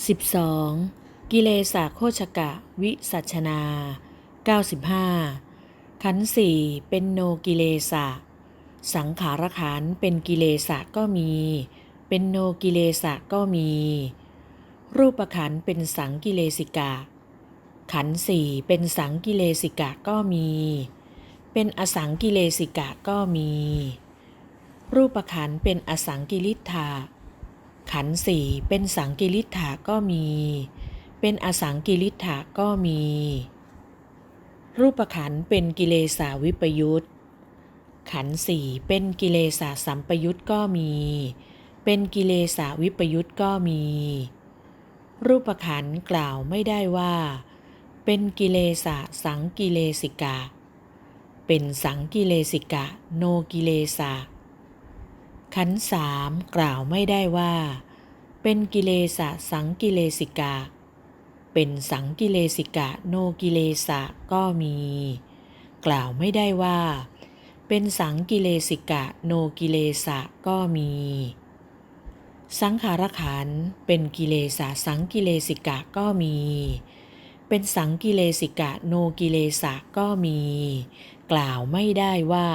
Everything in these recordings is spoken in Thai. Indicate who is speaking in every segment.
Speaker 1: 12. กิเลสาโคชกะ วิสัชนา 95 ขันสี่เป็นโนกิเลสะสังขารขันเป็นกิเลสะก็มี เป็นโนกิเลสะก็มี รูปขันเป็นสังกิเลสิกะ ขันสี่เป็นสังกิเลสิกะก็มี เป็นอสังกิเลสิกะก็มี รูปขันเป็นอสังกิริธา ขันสี่เป็นสังกิริธาก็มี เป็นอสังกิริธาก็มี รูปขันเป็นกิเลสาวิปยุตขันสี่เป็นกิเลสาสัมปยุตก็มี เป็นกิเลสาวิปยุตก็มี รูปขันกล่าวไม่ได้ว่า เป็นกิเลสาสังกิเลสิกา เป็นสังกิเลสิกะ โนกิเลสา ขันสามกล่าวไม่ได้ว่า เป็นกิเลสะสังกิเลสิกา เป็นสังกิเลสิกะโนกิเลสะก็มี กล่าวไม่ได้ว่า เป็นสังกิเลสิกะโนกิเลสะก็มี สังขารขันเป็นกิเลสะสังกิเลสิกะก็มี เป็นสังกิเลสิกะโนกิเลสะก็มี กล่าวไม่ได้ว่า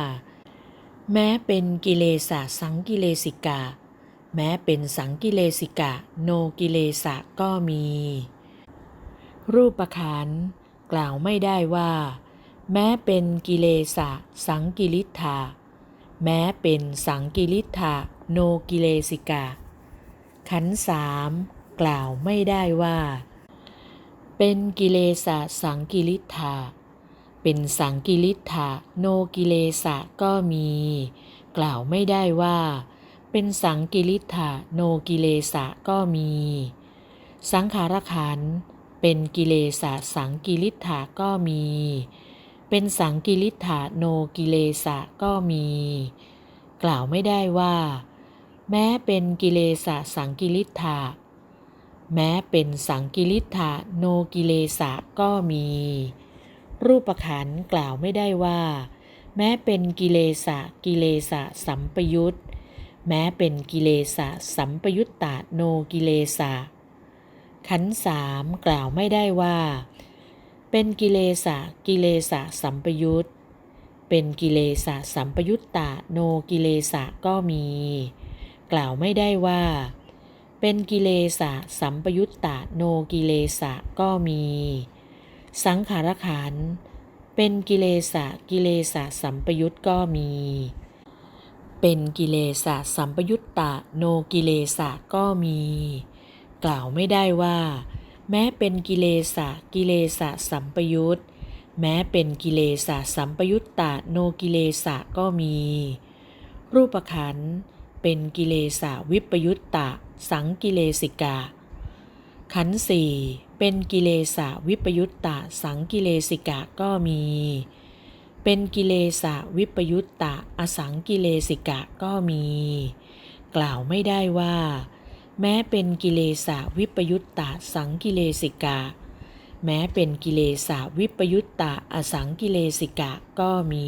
Speaker 1: แม้เป็นกิเลสะสังกิเลสิกะแม้เป็นสังกิเลสิกะ โนกิเลสะก็มี รูปขันกล่าวไม่ได้ว่า แม้เป็นกิเลสะสังกิริธาแม้เป็นสังกิริธาโนกิเลสิกะขันสามกล่าวไม่ได้ว่า เป็นกิเลสะสังกิริธา เป็นสังกิริธาโนกิเลสะก็มี กล่าวไม่ได้ว่า เป็นสังกิริธาโนกิเลสะก็มี สังขารขันเป็นกิเลสะสังกิริธาก็มี เป็นสังกิริธาโนกิเลสะก็มี กล่าวไม่ได้ว่า แม้เป็นกิเลสะสังกิริธาแม้เป็นสังกิริธาโนกิเลสะก็มี รูปขันกล่าวไม่ได้ว่า แม้เป็นกิเลสะกิเลสะสัมปยุตแม้เป็นกิเลสะสัมปยุตตาโนกิเลสะขันสามกล่าวไม่ได้ว่า เป็นกิเลสะกิเลสะสัมปยุตเป็นกิเลสะสัมปยุตตาโนกิเลสะก็มี กล่าวไม่ได้ว่า เป็นกิเลสะสัมปยุตตาโนกิเลสะก็มี สังขารขันเป็นกิเลสะกิเลสะสัมปยุตก็มี เป็นกิเลสะสัมปยุตตาโนกิเลสะก็มี กล่าวไม่ได้ว่า แม้เป็นกิเลสะกิเลสะสัมปยุตแม้เป็นกิเลสะสัมปยุตตาโนกิเลสะก็มี รูปขันเป็นกิเลสะวิปยุตตะ สังกิเลสิกาขันสี่ เป็นกิเลสะวิปยุตตะสังกิเลสิกะก็มี เป็นกิเลสะวิปยุตตะอสังกิเลสิกะก็มี กล่าวไม่ได้ว่า แม้เป็นกิเลสะวิปยุตตะสังกิเลสิกะ แม้เป็นกิเลสะวิปยุตตะอสังกิเลสิกะก็มี